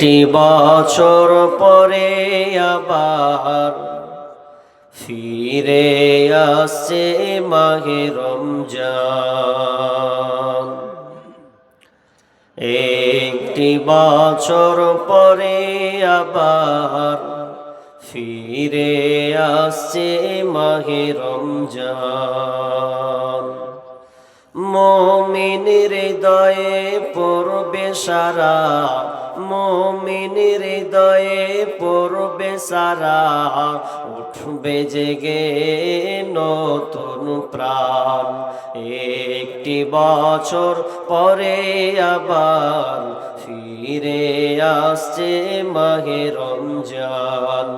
একটি বছর পরে আবার ফিরে আসছে মাহে রমজান। একটি বছর পরে আবার ফিরে আসছে মাহে রমজান। মমিন হৃদয়ে পড়বে সারা মমিন হৃদয়ে পড়বে সারা, উঠবে জেগে নতুন প্রাণ। একটি বছর পরে আবার ফিরে আসছে মাহে রমজান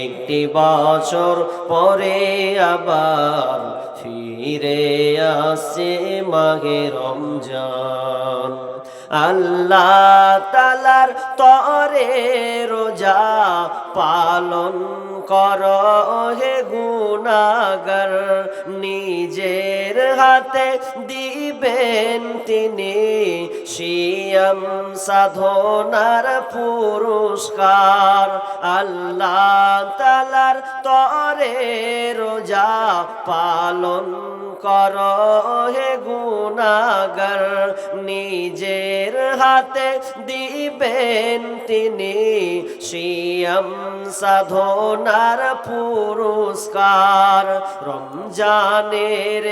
একটি বছর পরে আবার ফিরে আসছে মাহে রমজান আল্লাহ তালার তরে রোজা পালন কর হে গুণাগর, নিজের হাতে দিবেন তিনি শিয়াম সাধনার পুরস্কার। আল্লাহ তালার তরে রোজা পালন কর হে গুণাগর, নিজের হাতে দিবেন তিনি শিয়াম সাধনার পুরস্কার। রমজানের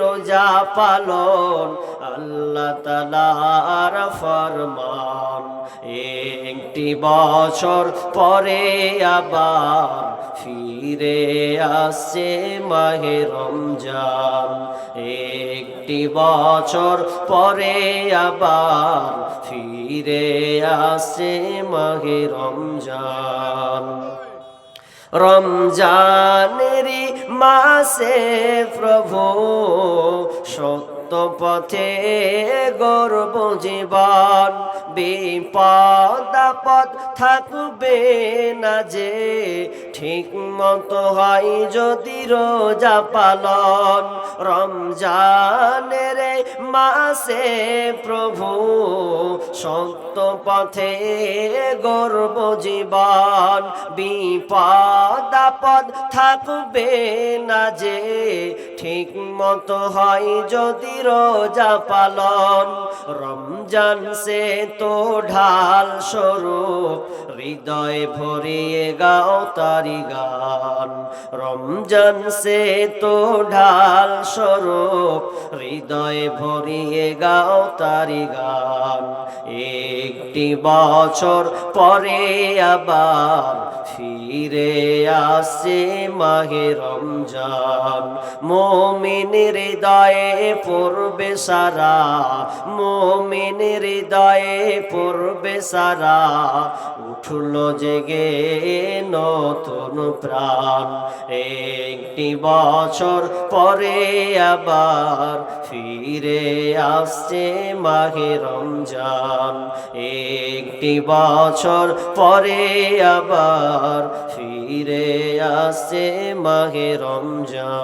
রোজা পালন আল্লাহ তালার ফরমান। একটি বছর পরে আবার ফিরে আসছে মাহে রমজান। একটি বছর পরে আবার ফিরে আসছে মাহে রমজান। রমজানেরই মাসে প্রভু, সত্য পথে গর্ব জীবন, বিপদ আপদ থাকবে না যে, ঠিক মতো হয় যদি রোজা পালন। রমজানের মাসে প্রভু সত্য পথে গর্ব জীবন বিপদ আপদ থাকবে না যে, ঠিক মতো হয় যদি রোজা পালন। রমজান সে তো ঢাল স্বরূপ, হৃদয় ভরিয়ে গাও তারি গান। রমজান সে তো ঢাল স্বরূপ, হৃদয় ভরিয়ে গাও তারি গান। একটি বছর পরে আবার ফিরে আসে মাহে রমজান। মোমিন হৃদয়ে পড়বে সারা, মোমিন হৃদয়ে পড়বে সারা। উঠল জেগে নতুন প্রাণ, একটি বছর পরে আবার ফিরে আসছে মাহে রমজান। একটি বছর পরে আবার ফিরে আসে মাহে রমজান।